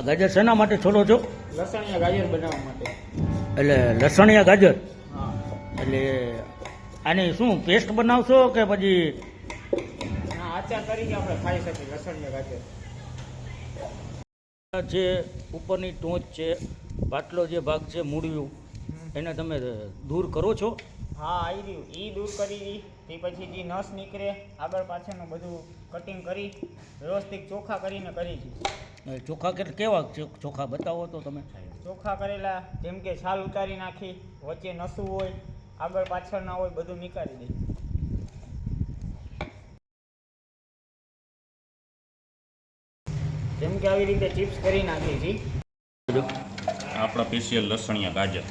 આ ગાજર શેના માટે છોડો છો? લસણિયા ગાજર બનાવવા માટે. એટલે લસણિયા ગાજર? હા. એટલે આની શું પેસ્ટ બનાવશો કે પછી આચાર કરીને આપણે ખાઈ શકીએ લસણિયા ગાજર. જે ઉપરની ટોચ છે પાટલો જે ભાગ છે મૂળિયું એને તમે દૂર કરો છો? હા આવી રહ્યું. એ દૂર કરી દી તે પછી જે નસ નીકળે આગળ પાછળનું બધું કટિંગ કરી વ્યવસ્થિત ચોખ્ખા કરીને કરી છે એ ચોખા કે કેવા ચો- ચોખા બતાવો તો તમે. ચોખા કરેલા જેમ કે છાલ ઉતારી નાખી વચ્ચે નસું હોય આગળ પાછળના હોય બધું નીકાળી દે જેમ કે આવી રીતે ચિપ્સ કરી નાખી છી. આપણા સ્પેશિયલ લસણિયા ગાજર.